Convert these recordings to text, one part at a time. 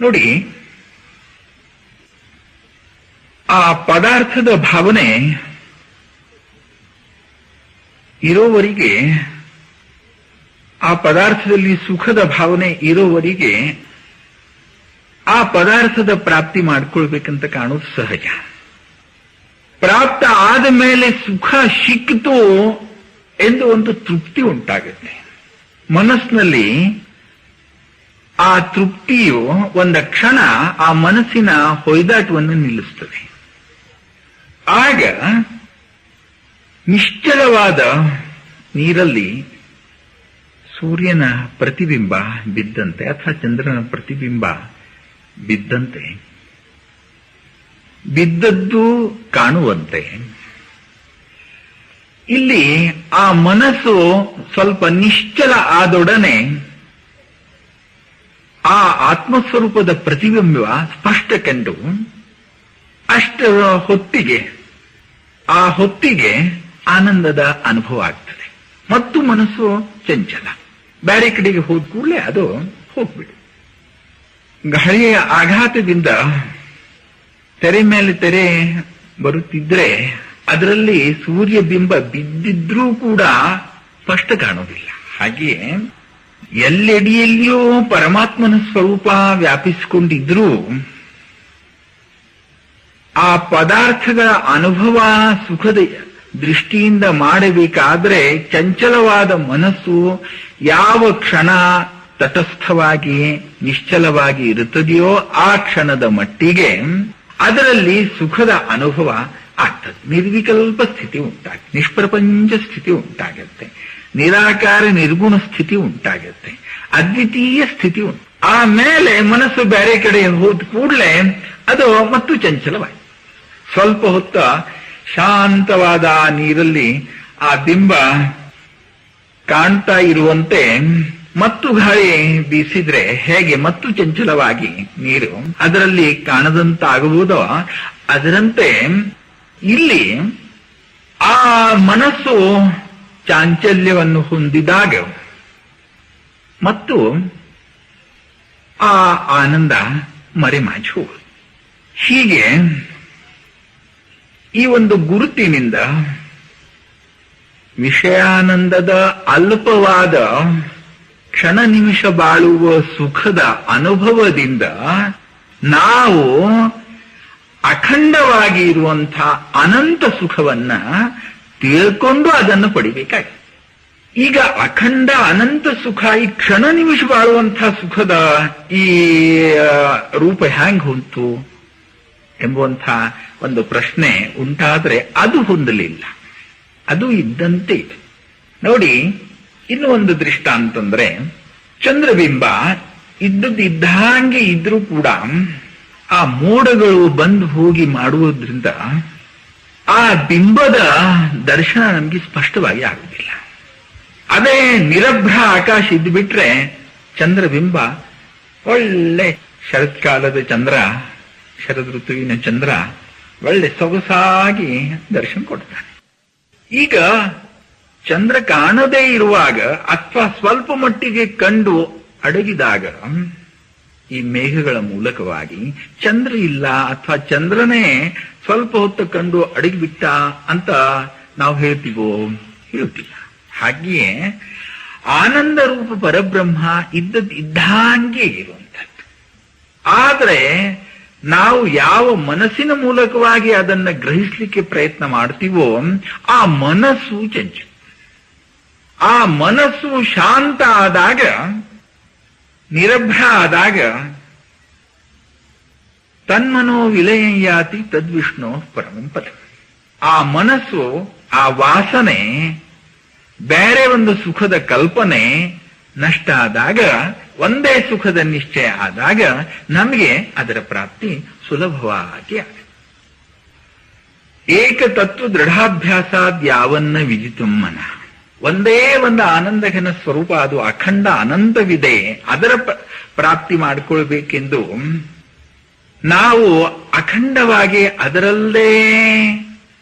ನೋಡಿ, ಆ ಪದಾರ್ಥದ ಭಾವನೆ ಇರೋವರಿಗೆ, ಆ ಪದಾರ್ಥದಲ್ಲಿ ಸುಖದ ಭಾವನೆ ಇರೋವರಿಗೆ ಆ ಪದಾರ್ಥದ ಪ್ರಾಪ್ತಿ ಮಾಡ್ಕೊಳ್ಬೇಕಂತ ಕಾಣೋದು ಸಹಜ. ಪ್ರಾಪ್ತ ಆದ ಮೇಲೆ ಸುಖ ಸಿಕ್ಕಿತು ಎಂದು ಒಂದು ತೃಪ್ತಿ ಉಂಟಾಗುತ್ತೆ. ಮನಸ್ಸಿನಲ್ಲಿ ಆ ತೃಪ್ತಿಯು ಒಂದ ಕ್ಷಣ ಆ ಮನಸ್ಸಿನ ಹೊಯ್ದಾಟವನ್ನು ನಿಲ್ಲಿಸ್ತದೆ. ಆಗ ನಿಶ್ಚಲವಾದ ನೀರಲ್ಲಿ ಸೂರ್ಯನ ಪ್ರತಿಬಿಂಬ ಬಿದ್ದಂತೆ ಅಥವಾ ಚಂದ್ರನ ಪ್ರತಿಬಿಂಬ ಬಿದ್ದಂತೆ, ಬಿದ್ದದ್ದು ಕಾಣುವಂತೆ. ಇಲ್ಲಿ ಆ ಮನಸ್ಸು ಸ್ವಲ್ಪ ನಿಶ್ಚಲ ಆದೊಡನೆ ಆ ಆತ್ಮಸ್ವರೂಪದ ಪ್ರತಿಬಿಂಬ ಸ್ಪಷ್ಟ ಕಂಡು ಅಷ್ಟರ ಹೊತ್ತಿಗೆ, ಆ ಹೊತ್ತಿಗೆ ಆನಂದದ ಅನುಭವ ಆಗ್ತದೆ. ಮತ್ತು ಮನಸ್ಸು ಚಂಚಲ. ಬೇರೆ ಕಡೆಗೆ ಹೋದ ಕೂಡಲೇ ಅದು ಹೋಗ್ಬಿಡು. ಗಾಳಿಯ ಆಘಾತದಿಂದ ತೆರೆ ಮೇಲೆ ತೆರೆ ಬರುತ್ತಿದ್ರೆ ಅದರಲ್ಲಿ ಸೂರ್ಯ ಬಿಂಬ ಬಿದ್ದಿದ್ರೂ ಕೂಡ ಸ್ಪಷ್ಟ ಕಾಣೋದಿಲ್ಲ ಹಾಗೆಯೇ ಎಲ್ಲೆಡೆಯಲ್ಲಿಯೂ ಪರಮಾತ್ಮನ ಸ್ವರೂಪ ವ್ಯಾಪಿಸಿಕೊಂಡಿದ್ರೂ ಆ ಪದಾರ್ಥಗಳ ಅನುಭವ ಸುಖದ ದೃಷ್ಟಿಯಿಂದ ಮಾಡಬೇಕಾದ್ರೆ ಚಂಚಲವಾದ ಮನಸ್ಸು ಯಾವ ಕ್ಷಣ ತಟಸ್ಥವಾಗಿ, ನಿಶ್ಚಲವಾಗಿ ಇರುತ್ತದೆಯೋ ಆ ಕ್ಷಣದ ಮಟ್ಟಿಗೆ ಅದರಲ್ಲಿ ಸುಖದ ಅನುಭವ ಆಗ್ತದೆ. ನಿರ್ವಿಕಲ್ಪ ಸ್ಥಿತಿ ಉಂಟಾಗುತ್ತೆ ನಿಷ್ಪ್ರಪಂಚ ಸ್ಥಿತಿ ಉಂಟಾಗತ್ತೆ. ನಿರಾಕಾರ ನಿರ್ಗುಣ ಸ್ಥಿತಿ ಉಂಟಾಗುತ್ತೆ. ಅದ್ವಿತೀಯ ಸ್ಥಿತಿ ಉಂಟು. ಆಮೇಲೆ ಮನಸ್ಸು ಬೇರೆ ಕಡೆ ಹೋದ ಕೂಡಲೇ ಅದು ಮತ್ತು ಚಂಚಲವಾಯಿತು. ಸ್ವಲ್ಪ ಹೊತ್ತ ಶಾಂತವಾದ ಆ ನೀರಲ್ಲಿ ಆ ಬಿಂಬ ಕಾಣ್ತಾ ಇರುವಂತೆ ಮತ್ತು ಗಾಳಿ ಬೀಸಿದ್ರೆ ಹೇಗೆ ಮತ್ತು ಚಂಚಲವಾಗಿ ನೀರು ಅದರಲ್ಲಿ ಕಾಣದಂತಾಗುವುದೋ ಅದರಂತೆ ಇಲ್ಲಿ ಆ ಮನಸ್ಸು ಚಾಂಚಲ್ಯವನ್ನು ಹೊಂದಿದಾಗ ಮತ್ತು ಆ ಆನಂದ ಮರೆಮಾಚಿ. ಹೀಗೆ ಈ ಒಂದು ಗುರುತಿನಿಂದ ವಿಷಯಾನಂದದ ಅಲ್ಪವಾದ ಕ್ಷಣ ನಿಮಿಷ ಬಾಳುವ ಸುಖದ ಅನುಭವದಿಂದ ನಾವು ಅಖಂಡವಾಗಿ ಇರುವಂತಹ ಅನಂತ ಸುಖವನ್ನ ತಿಳ್ಕೊಂಡು ಅದನ್ನು ಪಡಿಬೇಕಾಗಿ ಈಗ ಅಖಂಡ ಅನಂತ ಸುಖ, ಈ ಕ್ಷಣ ನಿಮಿಷ ಬಾಳುವಂತಹ ಸುಖದ ಈ ರೂಪ ಹ್ಯಾಂಗ್ ಹೊಂತು ಎಂಬುವಂಥ ಒಂದು ಪ್ರಶ್ನೆ ಉಂಟಾದ್ರೆ ಅದು ಹೊಂದಲಿಲ್ಲ. ಅದು ಇದ್ದಂತೆ ಇದೆ. ನೋಡಿ, ಇನ್ನು ಒಂದು ದೃಷ್ಟ ಅಂತಂದ್ರೆ ಚಂದ್ರಬಿಂಬ ಇದ್ದದ್ದು ಇದ್ರೂ ಕೂಡ ಆ ಮೋಡಗಳು ಬಂದು ಹೋಗಿ ಮಾಡುವುದರಿಂದ ಆ ಬಿಂಬದ ದರ್ಶನ ನಮಗೆ ಸ್ಪಷ್ಟವಾಗಿ ಆಗುದಿಲ್ಲ. ಅದೇ ನಿರಭ್ರ ಆಕಾಶ ಇದ್ದು ಬಿಟ್ರೆ ಚಂದ್ರಬಿಂಬ ಒಳ್ಳೆ ಶರತ್ಕಾಲದ ಚಂದ್ರ ಶರದ್ ಋತುವಿನ ಚಂದ್ರ, ಒಳ್ಳೆ ಸೊಗಸಾಗಿ ದರ್ಶನ ಕೊಡ್ತಾನೆ. ಈಗ ಚಂದ್ರ ಕಾಣದೇ ಇರುವಾಗ ಅಥವಾ ಸ್ವಲ್ಪ ಮಟ್ಟಿಗೆ ಕಂಡು ಅಡಗಿದಾಗ ಈ ಮೇಘಗಳ ಮೂಲಕವಾಗಿ ಚಂದ್ರ ಇಲ್ಲ ಅಥವಾ ಚಂದ್ರನೇ ಸ್ವಲ್ಪ ಹೊತ್ತು ಕಂಡು ಅಡಗಿಬಿಟ್ಟ ಅಂತ ನಾವು ಹೇಳ್ತೀವೋ? ಹೇಳ್ತಿಲ್ಲ. ಹಾಗೆಯೇ ಆನಂದ ರೂಪ ಪರಬ್ರಹ್ಮ ಇದ್ದದ್ ಇದ್ದಂಗೆ ಇರುವಂಥದ್ದು. ಆದರೆ ನಾವು ಯಾವ ಮನಸ್ಸಿನ ಮೂಲಕವಾಗಿ ಅದನ್ನ ಗ್ರಹಿಸ್ಲಿಕ್ಕೆ ಪ್ರಯತ್ನ ಮಾಡ್ತೀವೋ, ಆ ಮನಸ್ಸು ಚಂಚು. ಆ ಮನಸ್ಸು ಶಾಂತ ಆದಾಗ, ನಿರಭ್ರ ಆದಾಗ ತನ್ಮನೋ ವಿಲಯಾತಿ ತದ್ವಿಷ್ಣು ಪರಮಂಪದ ಆ ಮನಸ್ಸು, ಆ ವಾಸನೆ, ಬೇರೆ ಒಂದು ಸುಖದ ಕಲ್ಪನೆ ನಷ್ಟ ಆದಾಗ ಒಂದೇ ಸುಖದ ನಿಶ್ಚಯ ಆದಾಗ ನಮಗೆ ಅದರ ಪ್ರಾಪ್ತಿ ಸುಲಭವಾಗಿ ಆಗ ಏಕತತ್ವ ದೃಢಾಭ್ಯಾಸಾದ್ ಯಾವನ್ನ ವಿಜಿತಂ ಮನ. ಒಂದೇ ಒಂದು ಆನಂದಘನ ಸ್ವರೂಪ, ಅದು ಅಖಂಡ ಅನಂತವಿದೆ, ಅದರ ಪ್ರಾಪ್ತಿ ಮಾಡಿಕೊಳ್ಬೇಕೆಂದು ನಾವು ಅಖಂಡವಾಗಿ ಅದರಲ್ಲೇ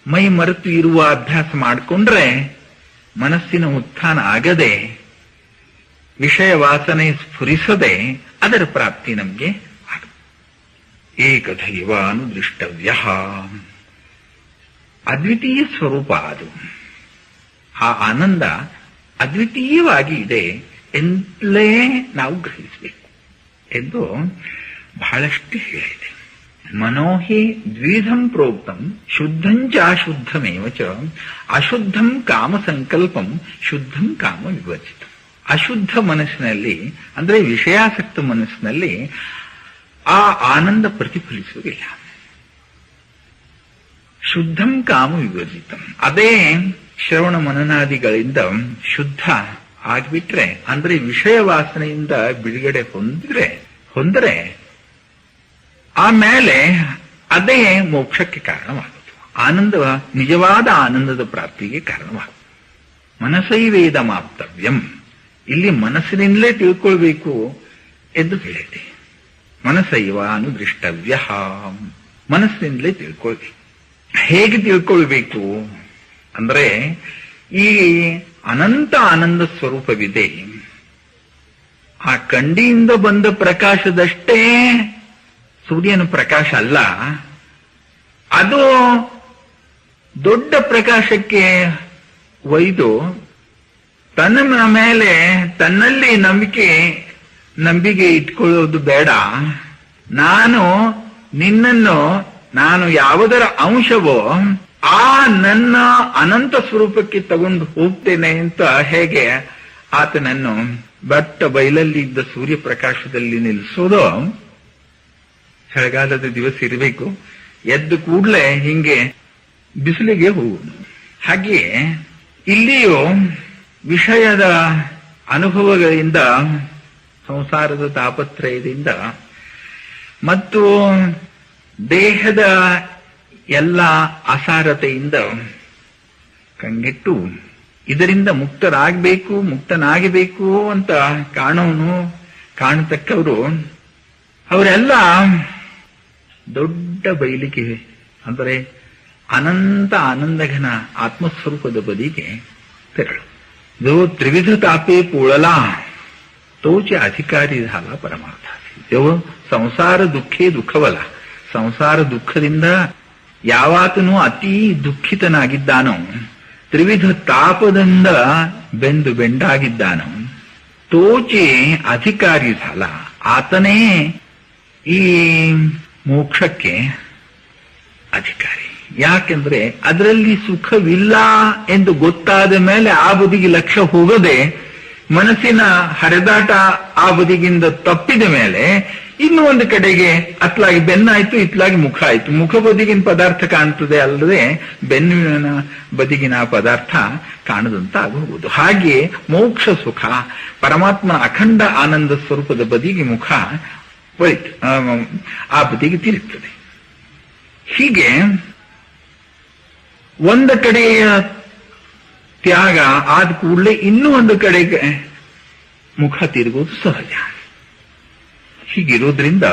ಮೈ ಮರೆತು ಇರುವ ಅಭ್ಯಾಸ ಮಾಡಿಕೊಂಡ್ರೆ ಮನಸ್ಸಿನ ಉತ್ಥಾನ ಆಗದೆ, ವಿಷಯ ವಾಸನೆ ಸ್ಫುರಿಸದೆ ಅದರ ಪ್ರಾಪ್ತಿ ನಮಗೆ ಅನುದೃಷ್ಟವ್ಯ ಅದ್ವಿತೀಯ ಸ್ವರೂಪ ಅದು. ಆ ಆನಂದ ಅದ್ವಿತೀಯವಾಗಿ ಇದೆ ಎಂದಲೇ ನಾವು ಗ್ರಹಿಸಬೇಕು. ಎಂದು ಬಹಳಷ್ಟು ಹೇಳಿದೆ. ಮನೋಹಿ ದ್ವಿಧಂ ಪ್ರೋಕ್ತಂ ಶುದ್ಧಂಚ ಅಶುದ್ಧಮೇವ ಚ, ಅಶುದ್ಧಂ ಕಾಮ ಸಂಕಲ್ಪಂ, ಶುದ್ಧಂ ಕಾಮ ವಿವಚಿತ. ಅಶುದ್ಧ ಮನಸ್ಸಿನಲ್ಲಿ, ಅಂದ್ರೆ ವಿಷಯಾಸಕ್ತ ಮನಸ್ಸಿನಲ್ಲಿ ಆ ಆನಂದ ಪ್ರತಿಫಲಿಸುವುದಿಲ್ಲ. ಶುದ್ಧಂ ಕಾಮ ವಿಭಜಿತಂ ಅದೇ ಶ್ರವಣ ಮನನಾದಿಗಳಿಂದ ಶುದ್ಧ ಆಗ್ಬಿಟ್ರೆ, ಅಂದ್ರೆ ವಿಷಯ ವಾಸನೆಯಿಂದ ಬಿಡುಗಡೆ ಹೊಂದಿದ್ರೆ, ಹೊಂದರೆ ಆಮೇಲೆ ಅದೇ ಮೋಕ್ಷಕ್ಕೆ ಕಾರಣವಾಗುತ್ತೆ ಆನಂದ ನಿಜವಾದ ಆನಂದದ ಪ್ರಾಪ್ತಿಗೆ ಕಾರಣವಾಗುತ್ತೆ ಮನಸೈವೇದ ಮಾಪ್ತವ್ಯಂ. ಇಲ್ಲಿ ಮನಸ್ಸಿನಿಂದಲೇ ತಿಳ್ಕೊಳ್ಬೇಕು ಎಂದು ಹೇಳಿದೆ. ಮನಸ್ಸೈವ ಅನುದೃಷ್ಟವ್ಯ. ಮನಸ್ಸಿನಿಂದಲೇ ತಿಳ್ಕೊಳ್ಬೇಕು. ಹೇಗೆ ತಿಳ್ಕೊಳ್ಬೇಕು? ಅಂದ್ರೆ ಈ ಅನಂತ ಆನಂದ ಸ್ವರೂಪವಿದೆ. ಆ ಕಂಡಿಯಿಂದ ಬಂದ ಪ್ರಕಾಶದಷ್ಟೇ ಸೂರ್ಯನ ಪ್ರಕಾಶ ಅಲ್ಲ, ಅದು ದೊಡ್ಡ ಪ್ರಕಾಶಕ್ಕೆ ಒಯ್ದು ತನ್ನ ಮೇಲೆ ತನ್ನಲ್ಲಿ ನಂಬಿಕೆ ನಂಬಿಕೆ ಇಟ್ಕೊಳ್ಳೋದು ಬೇಡ. ನಾನು ನಿನ್ನನ್ನು, ನಾನು ಯಾವುದರ ಅಂಶವೋ ಆ ನನ್ನ ಅನಂತ ಸ್ವರೂಪಕ್ಕೆ ತಗೊಂಡು ಹೋಗ್ತೇನೆ ಅಂತ ಹೇಗೆ ಆತನನ್ನು ಬಟ್ಟ ಬಯಲಲ್ಲಿ ಇದ್ದ ಸೂರ್ಯ ಪ್ರಕಾಶದಲ್ಲಿ ನಿಲ್ಲಿಸೋದು? ಚಳಿಗಾಲದ ದಿವಸ ಇರಬೇಕು, ಎದ್ದು ಕೂಡಲೇ ಹಿಂಗೆ ಬಿಸಿಲಿಗೆ ಹೋಗುವುದು. ಹಾಗೆಯೇ ಇಲ್ಲಿಯೂ ವಿಷಯದ ಅನುಭವಗಳಿಂದ, ಸಂಸಾರದ ತಾಪತ್ರಯದಿಂದ ಮತ್ತು ದೇಹದ ಎಲ್ಲ ಅಸಾರತೆಯಿಂದ ಕಂಗೆಟ್ಟು ಇದರಿಂದ ಮುಕ್ತರಾಗಬೇಕು, ಮುಕ್ತನಾಗಬೇಕು ಅಂತ ಕಾಣೋನು, ಕಾಣತಕ್ಕವರು ಅವರೆಲ್ಲ ದೊಡ್ಡ ಬೈಲಿಕೆ ಅಂದರೆ ಅನಂತ ಆನಂದಘನ ಆತ್ಮಸ್ವರೂಪದ ಬದಿಗೆ ತೆರಳು. ಇದು ತ್ರಿವಿಧ ತಾಪೇ ಪೂಳಲ. ತೋಚೆ ಅಧಿಕಾರಿ ಧಾಲ ಪರಮಾರ್ಥ ಜೋ ಸಂಸಾರ ದುಃಖೇ ದುಃಖವಲ್ಲ. ಸಂಸಾರ ದುಃಖದಿಂದ ಯಾವಾತನು ಅತೀ ದುಃಖಿತನಾಗಿದ್ದಾನೋ ತ್ರಿವಿಧ ತಾಪದಿಂದ ಬೆಂದು ಬೆಂಡಾಗಿದ್ದಾನೋ, ತೋಚೆ ಅಧಿಕಾರಿ ಧಾಲ. ಆತನೇ ಈ ಮೋಕ್ಷಕ್ಕೆ ಅಧಿಕಾರಿ. ಯಾಕೆಂದ್ರೆ ಅದರಲ್ಲಿ ಸುಖವಿಲ್ಲ ಎಂದು ಗೊತ್ತಾದ ಮೇಲೆ ಆ ಬದಿಗೆ ಲಕ್ಷ್ಯ ಹೋಗದೆ ಮನಸ್ಸಿನ ಹರಿದಾಟ ಆ ಬದಿಗಿಂದ ತಪ್ಪಿದ ಮೇಲೆ ಇನ್ನು ಒಂದು ಕಡೆಗೆ ಅತ್ಲಾಗಿ ಬೆನ್ನಾಯ್ತು, ಇತ್ಲಾಗಿ ಮುಖ ಆಯ್ತು. ಮುಖ ಬದಿಗಿನ ಪದಾರ್ಥ ಕಾಣ್ತದೆ ಅಲ್ಲದೆ ಬೆನ್ನಿನ ಬದಿಗಿನ ಪದಾರ್ಥ ಕಾಣದಂತ ಆಗಬಹುದು ಹಾಗೆ ಮೋಕ್ಷ ಸುಖ ಪರಮಾತ್ಮನ ಅಖಂಡ ಆನಂದ ಸ್ವರೂಪದ ಬದಿಗೆ ಮುಖ ಒಳಿತು ಆ ಬದಿಗೆ ತಿರುಗ್ತದೆ. ಹೀಗೆ ಒಂದು ಕಡೆಯ ತ್ಯಾಗ ಆದ ಕೂಡಲೇ ಇನ್ನೂ ಒಂದು ಕಡೆಗೆ ಮುಖ ತಿರುಗೋದು ಸಹಜ. ಹೀಗಿರೋದ್ರಿಂದ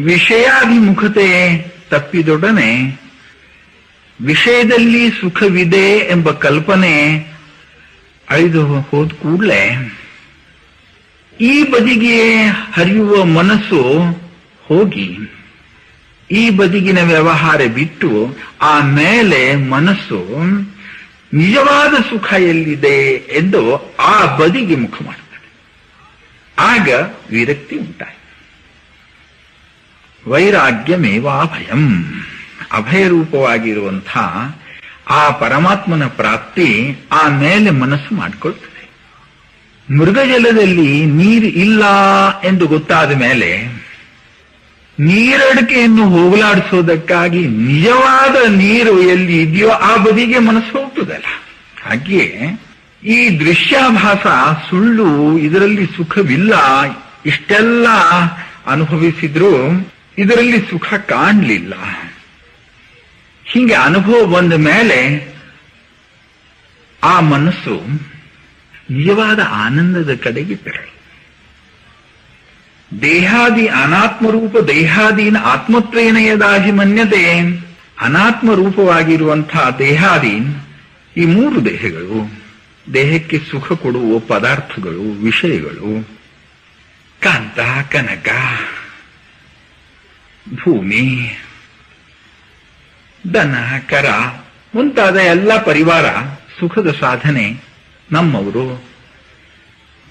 ವಿಷಯಾಭಿಮುಖತೆ ತಪ್ಪಿದೊಡನೆ ವಿಷಯದಲ್ಲಿ ಸುಖವಿದೆ ಎಂಬ ಕಲ್ಪನೆ ಅಳಿದು ಹೋದ ಕೂಡಲೇ ಈ ಬದಿಗೆ ಹರಿಯುವ ಮನಸ್ಸು ಹೋಗಿ, ಈ ಬದಿಗಿನ ವ್ಯವಹಾರ ಬಿಟ್ಟು ಆ ಮೇಲೆ ಮನಸ್ಸು ನಿಜವಾದ ಸುಖ ಎಲ್ಲಿದೆ ಎಂದು ಆ ಬದಿಗೆ ಮುಖ ಮಾಡುತ್ತದೆ. ಆಗ ವಿರಕ್ತಿ ಉಂಟಾಯಿತು. ವೈರಾಗ್ಯಮೇವಾ ಭಯಂ. ಅಭಯ ರೂಪವಾಗಿರುವಂತಹ ಆ ಪರಮಾತ್ಮನ ಪ್ರಾಪ್ತಿ ಆ ಮೇಲೆ ಮನಸ್ಸು ಮಾಡಿಕೊಳ್ತದೆ. ಮೃಗಜಲದಲ್ಲಿ ನೀರು ಇಲ್ಲ ಎಂದು ಗೊತ್ತಾದ ಮೇಲೆ ನೀರಡಿಕೆಯನ್ನು ಹೋಗಲಾಡಿಸೋದಕ್ಕಾಗಿ ನಿಜವಾದ ನೀರು ಎಲ್ಲಿ ಇದೆಯೋ ಆ ಬದಿಗೆ ಮನಸ್ಸು ಹೋಗ್ತದಲ್ಲ. ಹಾಗೆಯೇ ಈ ದೃಶ್ಯಾಭಾಸ, ಸುಳ್ಳು ಇದರಲ್ಲಿ ಸುಖವಿಲ್ಲ, ಇಷ್ಟೆಲ್ಲ ಅನುಭವಿಸಿದ್ರು ಇದರಲ್ಲಿ ಸುಖ ಕಾಣಲಿಲ್ಲ. ಹೀಗೆ ಅನುಭವ ಬಂದ ಮೇಲೆ ಆ ಮನಸ್ಸು ನಿಜವಾದ ಆನಂದದ ಕಡೆಗೆ ತೆರಳು. ದೇಹಾದಿ ಅನಾತ್ಮರೂಪ ದೇಹಾದೀನ ಆತ್ಮತ್ವೇನ ಯದಾಹಿ ಮನ್ಯತೆ ಅನಾತ್ಮ ರೂಪವಾಗಿರುವಂತಹ ದೇಹಾದೀನ್ ಈ ಮೂರು ದೇಹಗಳು, ದೇಹಕ್ಕೆ ಸುಖ ಕೊಡುವ ಪದಾರ್ಥಗಳು, ವಿಷಯಗಳು, ಕಾಂತ, ಕನಕ, ಭೂಮಿ ದನ ಕರ ಮುಂತಾದ ಎಲ್ಲ ಪರಿವಾರ ಸುಖದ ಸಾಧನೆ ನಮ್ಮವರು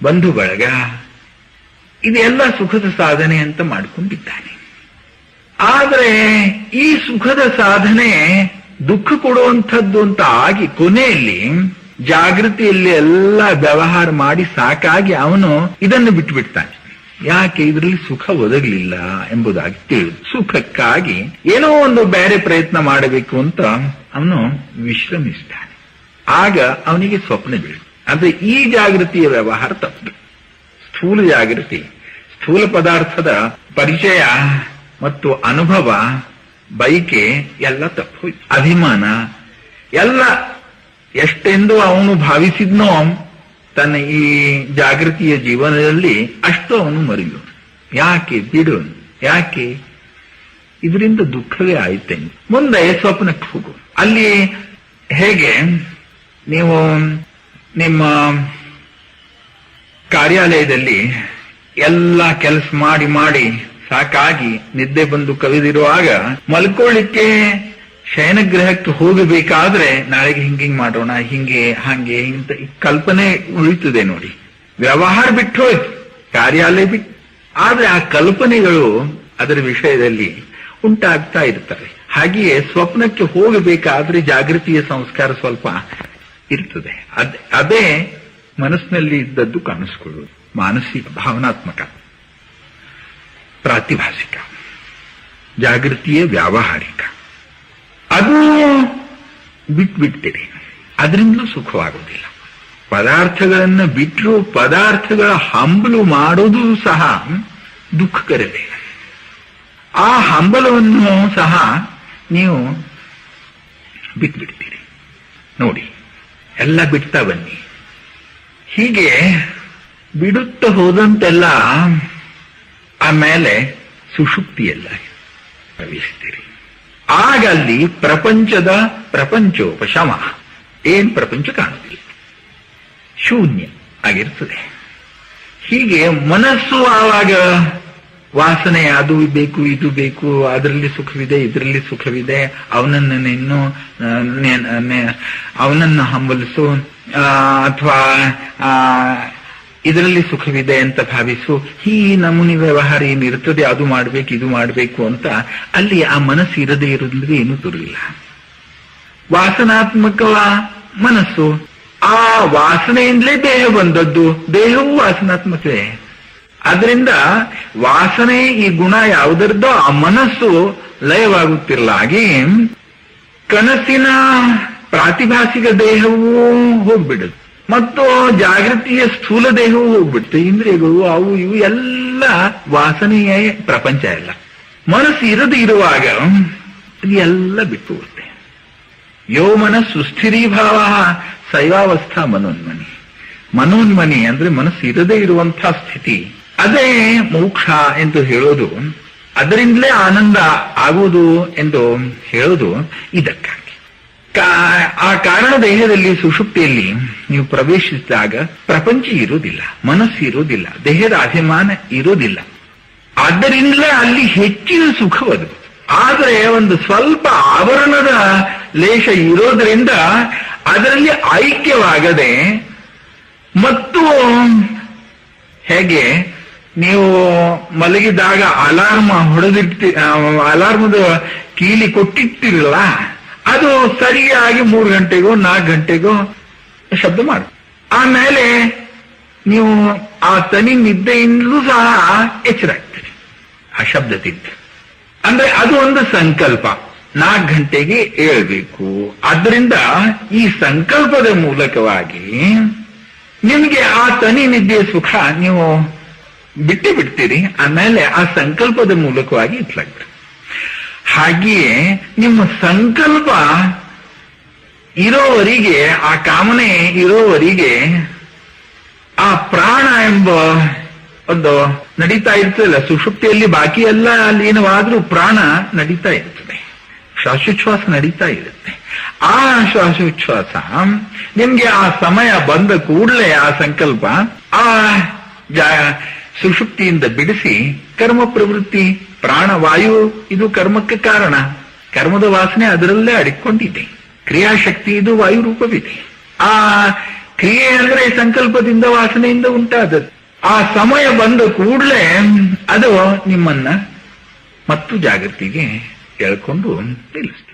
ಬಂಧು ಬಳಗ ಇದೆಲ್ಲ ಸುಖದ ಸಾಧನೆ ಅಂತ ಮಾಡಿಕೊಂಡಿದ್ದಾನೆ. ಆದರೆ ಈ ಸುಖದ ಸಾಧನೆ ದುಃಖ ಕೊಡುವಂಥದ್ದು ಅಂತ ಆಗಿ ಕೊನೆಯಲ್ಲಿ ಜಾಗೃತಿಯಲ್ಲಿ ಎಲ್ಲ ವ್ಯವಹಾರ ಮಾಡಿ ಸಾಕಾಗಿ ಅವನು ಇದನ್ನು ಬಿಟ್ಟುಬಿಡ್ತಾನೆ. ಯಾಕೆ ಇದರಲ್ಲಿ ಸುಖ ಒದಗಲಿಲ್ಲ ಎಂಬುದಾಗಿ ತಿಳಿದು ಸುಖಕ್ಕಾಗಿ ಏನೋ ಒಂದು ಬೇರೆ ಪ್ರಯತ್ನ ಮಾಡಬೇಕು ಅಂತ ಅವನು ವಿಶ್ರಮಿಸ್ತಾನೆ. ಆಗ ಅವನಿಗೆ ಸ್ವಪ್ನ ಬೀಳು ಅಂದ್ರೆ ಈ ಜಾಗೃತಿಯ ವ್ಯವಹಾರ ತಪ್ಪು. ಸ್ಥೂಲ ಜಾಗೃತಿ, ಸ್ಥೂಲ ಪದಾರ್ಥದ ಪರಿಚಯ ಮತ್ತು ಅನುಭವ ಬೈಕೆ ಎಲ್ಲ ತಪ್ಪು. ಅಭಿಮಾನ ಎಲ್ಲ ಎಷ್ಟೆಂದು ಅವನು ಭಾವಿಸಿದ್ನೋ ತನ್ನ ಈ ಜಾಗೃತಿಯ ಜೀವನದಲ್ಲಿ ಅಷ್ಟು ಅವನು ಮರೆಯು ಯಾಕೆ ಬಿಡು, ಯಾಕೆ? ಇದರಿಂದ ದುಃಖವೇ ಆಯ್ತೆ. ಮುಂದೆ ಸ್ವಪ್ನಕ್ಕೆ ಹೋಗು. ಅಲ್ಲಿ ಹೇಗೆ? ನೀವು ನಿಮ್ಮ ಕಾರ್ಯಾಲಯದಲ್ಲಿ ಎಲ್ಲ ಕೆಲಸ ಮಾಡಿ ಮಾಡಿ ಸಾಕಾಗಿ ನಿದ್ದೆ ಬಂದು ಕವಿದಿರುವಾಗ ಮಲ್ಕೊಳ್ಳಿಕ್ಕೆ ಶಯನಗ್ರಹಕ್ಕೆ ಹೋಗಬೇಕಾದ್ರೆ ನಾಳೆಗೆ ಹಿಂಗಿಂಗ್ ಮಾಡೋಣ, ಹಿಂಗೆ, ಹಾಗೆ ಇಂತ ಕಲ್ಪನೆ ಉಳಿತದೆ ನೋಡಿ. ವ್ಯವಹಾರ ಬಿಟ್ಟು ಹೋಯ್ತು, ಕಾರ್ಯಾಲಯ ಬಿಟ್ಟು. ಆದ್ರೆ ಆ ಕಲ್ಪನೆಗಳು ಅದರ ವಿಷಯದಲ್ಲಿ ಉಂಟಾಗ್ತಾ ಇರ್ತವೆ ಹಾಗೆಯೇ ಸ್ವಪ್ನಕ್ಕೆ ಹೋಗಬೇಕಾದ್ರೆ ಜಾಗೃತಿಯ ಸಂಸ್ಕಾರ ಸ್ವಲ್ಪ ಇರ್ತದೆ. ಅದ್- ಅದೇ ಮನಸ್ಸಿನಲ್ಲಿ ಇದ್ದದ್ದು ಕಾಣಿಸ್ಕೊಳ್ಳುವುದು ಮಾನಸಿಕ, ಭಾವನಾತ್ಮಕ, ಪ್ರಾತಿಭಾಸಿಕ, ಜಾಗೃತಿಯೇ ವ್ಯಾವಹಾರಿಕ. ಅದು ಬಿಟ್ಬಿಡ್ತೀರಿ. ಅದರಿಂದಲೂ ಸುಖವಾಗುವುದಿಲ್ಲ. ಪದಾರ್ಥಗಳನ್ನು ಬಿಟ್ಟರು ಪದಾರ್ಥಗಳ ಹಂಬಲು ಮಾಡೋದು ಸಹ ದುಃಖಕರವೇ. ಆ ಹಂಬಲವನ್ನು ಸಹ ನೀವು ಬಿಟ್ಬಿಡ್ತೀರಿ. ನೋಡಿ. ಎಲ್ಲ ಬಿಡ್ತಾ ಬನ್ನಿ. ಹೀಗೆ ಬಿಡುತ್ತಾ ಹೋದಂತೆಲ್ಲ ಆಮೇಲೆ ಸುಷುಪ್ತಿಯೆಲ್ಲ. ಪ್ರವೇಶಿಸ್ತೀರಿ. ಆಗ ಅಲ್ಲಿ ಪ್ರಪಂಚದ ಪ್ರಪಂಚೋಪಶಮ. ಏನ್ ಪ್ರಪಂಚ ಕಾಣುತ್ತಿಲ್ಲ. ಶೂನ್ಯ ಆಗಿರ್ತದೆ. ಹೀಗೆ ಮನಸ್ಸು ಆವಾಗ ವಾಸನೆ ಅದು ಬೇಕು, ಇದು ಬೇಕು, ಅದರಲ್ಲಿ ಸುಖವಿದೆ, ಇದರಲ್ಲಿ ಸುಖವಿದೆ, ಅವನನ್ನು ಅವನನ್ನ ಹಂಬಲಿಸು ಅಥವಾ ಇದರಲ್ಲಿ ಸುಖವಿದೆ ಅಂತ ಭಾವಿಸು ಈ ನಮೂನಿ ವ್ಯವಹಾರ ಏನಿರ್ತದೆ, ಅದು ಮಾಡ್ಬೇಕು, ಇದು ಮಾಡ್ಬೇಕು ಅಂತ, ಅಲ್ಲಿ ಆ ಮನಸ್ಸು ಇರದೇ ಇರೋದ್ರಿಂದ ಏನೂ ದೊರಲಿಲ್ಲ ವಾಸನಾತ್ಮಕ ಮನಸ್ಸು, ಆ ವಾಸನೆಯಿಂದಲೇ ದೇಹ ಬಂದದ್ದು, ದೇಹವೂ ವಾಸನಾತ್ಮಕವೇ. ಅದರಿಂದ ವಾಸನೆ ಈ ಗುಣ ಯಾವುದರದ್ದೋ ಆ ಮನಸ್ಸು ಲಯವಾಗುತ್ತಿಲ್ಲ ಹಾಗೆ ಕನಸಿನ ಪ್ರಾತಿಭಾಸಿಕ ದೇಹವೂ ಹೋಗ್ಬಿಡುದು. ಮತ್ತು ಜಾಗೃತಿಯ ಸ್ಥೂಲ ದೇಹವೂ ಹೋಗ್ಬಿಡುತ್ತೆ ಇಂದ್ರಿಯಗಳು, ಅವು, ಇವು ಎಲ್ಲ ವಾಸನೆಯ ಪ್ರಪಂಚ ಎಲ್ಲ. ಮನಸ್ಸು ಇರದು ಇರುವಾಗ ಎಲ್ಲ ಬಿಟ್ಟು ಹೋಗುತ್ತೆ. ಯೋ ಮನಸ್ಸು ಸ್ಥಿರೀಭಾವ ಶೈವಾವಸ್ಥಾ ಮನೋನ್ಮನಿ. ಮನೋನ್ಮನಿ ಅಂದ್ರೆ ಮನಸ್ಸು ಇರದೇ ಇರುವಂತಹ ಸ್ಥಿತಿ. ಅದೇ ಮೋಕ್ಷ ಎಂದು ಹೇಳೋದು ಅದರಿಂದಲೇ ಆನಂದ ಆಗುವುದು ಎಂದು ಹೇಳೋದು ಇದಕ್ಕಾಗಿ. ಆ ಕಾರಣ ದೇಹದಲ್ಲಿ ಸುಷುಪ್ತಿಯಲ್ಲಿ ನೀವು ಪ್ರವೇಶಿಸಿದಾಗ ಪ್ರಪಂಚ ಇರುವುದಿಲ್ಲ, ಮನಸ್ಸು ಇರುವುದಿಲ್ಲ, ದೇಹದ ಅಭಿಮಾನ ಇರುವುದಿಲ್ಲ. ಆದ್ದರಿಂದಲೇ ಅಲ್ಲಿ ಹೆಚ್ಚಿನ ಸುಖವದು. ಆದರೆ ಒಂದು ಸ್ವಲ್ಪ ಆವರಣದ ಲೇಷ ಇರೋದ್ರಿಂದ ಅದರಲ್ಲಿ ಐಕ್ಯವಾಗದೆ, ಮತ್ತು ಹೇಗೆ ನೀವು ಮಲಗಿದಾಗ ಅಲಾರ್ಮ್ ಹೊಡೆದಿಟ್ಟಿ ಅಲಾರ್ಮದ ಕೀಲಿ ಕೊಟ್ಟಿರ್ತಿರಲ್ಲ ಅದು ಸರಿಯಾಗಿ ಮೂರು ಗಂಟೆಗೋ, ನಾಲ್ಕು ಗಂಟೆಗೋ ಶಬ್ದ ಮಾಡು. ಆಮೇಲೆ ನೀವು ಆ ತನಿ ನಿದ್ದೆಯಿಂದಲೂ ಸಹ ಎಚ್ಚರಾಗ್ತೀರಿ ಆ ಶಬ್ದದಿಂದ ಅಂದ್ರೆ ಅದು ಒಂದು ಸಂಕಲ್ಪ. ನಾಲ್ಕು ಗಂಟೆಗೆ ಏಳ್ಬೇಕು. ಅದರಿಂದ ಈ ಸಂಕಲ್ಪದ ಮೂಲಕವಾಗಿ ನಿಮಗೆ ಆ ತನಿ ನಿದ್ದೆಯ ಸುಖ ನೀವು ಬಿಟ್ಟು ಬಿಡ್ತೀರಿ. ಆಮೇಲೆ ಆ ಸಂಕಲ್ಪದ ಮೂಲಕವಾಗಿ ಇತ್ಲಾಗ್ತದೆ ಹಾಗೆಯೇ ನಿಮ್ಮ ಸಂಕಲ್ಪ ಇರೋವರಿಗೆ, ಆ ಕಾಮನೆ ಇರೋವರಿಗೆ, ಆ ಪ್ರಾಣ ಎಂಬ ಒಂದು ನಡೀತಾ ಇರ್ತದಲ್ಲ, ಸುಷುಪ್ತಿಯಲ್ಲಿ ಬಾಕಿ ಎಲ್ಲ ಏನವಾದ್ರೂ ಪ್ರಾಣ ನಡೀತಾ ಇರ್ತದೆ. ಶ್ವಾಸೋಚ್ಛ್ವಾಸ ನಡೀತಾ ಇರುತ್ತೆ. ಆ ಶ್ವಾಸೋಚ್ಛ್ವಾಸ, ನಿಮ್ಗೆ ಆ ಸಮಯ ಬಂದ ಕೂಡಲೇ ಆ ಸಂಕಲ್ಪ, ಆ ಸುಷುಪ್ತಿಯಿಂದ ಬಿಡಿಸಿ ಕರ್ಮ ಪ್ರವೃತ್ತಿ, ಪ್ರಾಣವಾಯು, ಇದು ಕರ್ಮಕ್ಕೆ ಕಾರಣ. ಕರ್ಮದ ವಾಸನೆ ಅದರಲ್ಲೇ ಅಡಿಕೊಂಡಿದೆ. ಕ್ರಿಯಾಶಕ್ತಿ ಇದು ವಾಯು ರೂಪವಿದೆ ಆ ಕ್ರಿಯೆ ಅಂದ್ರೆ ಸಂಕಲ್ಪದಿಂದ ವಾಸನೆಯಿಂದ ಉಂಟಾದದ್ದು. ಆ ಸಮಯ ಬಂದ ಕೂಡಲೇ ಅದು ನಿಮ್ಮನ್ನ ಮತ್ತು ಜಾಗೃತಿಗೆ ಕೇಳ್ಕೊಂಡು ನಿಲ್ಲಿಸ್ತದೆ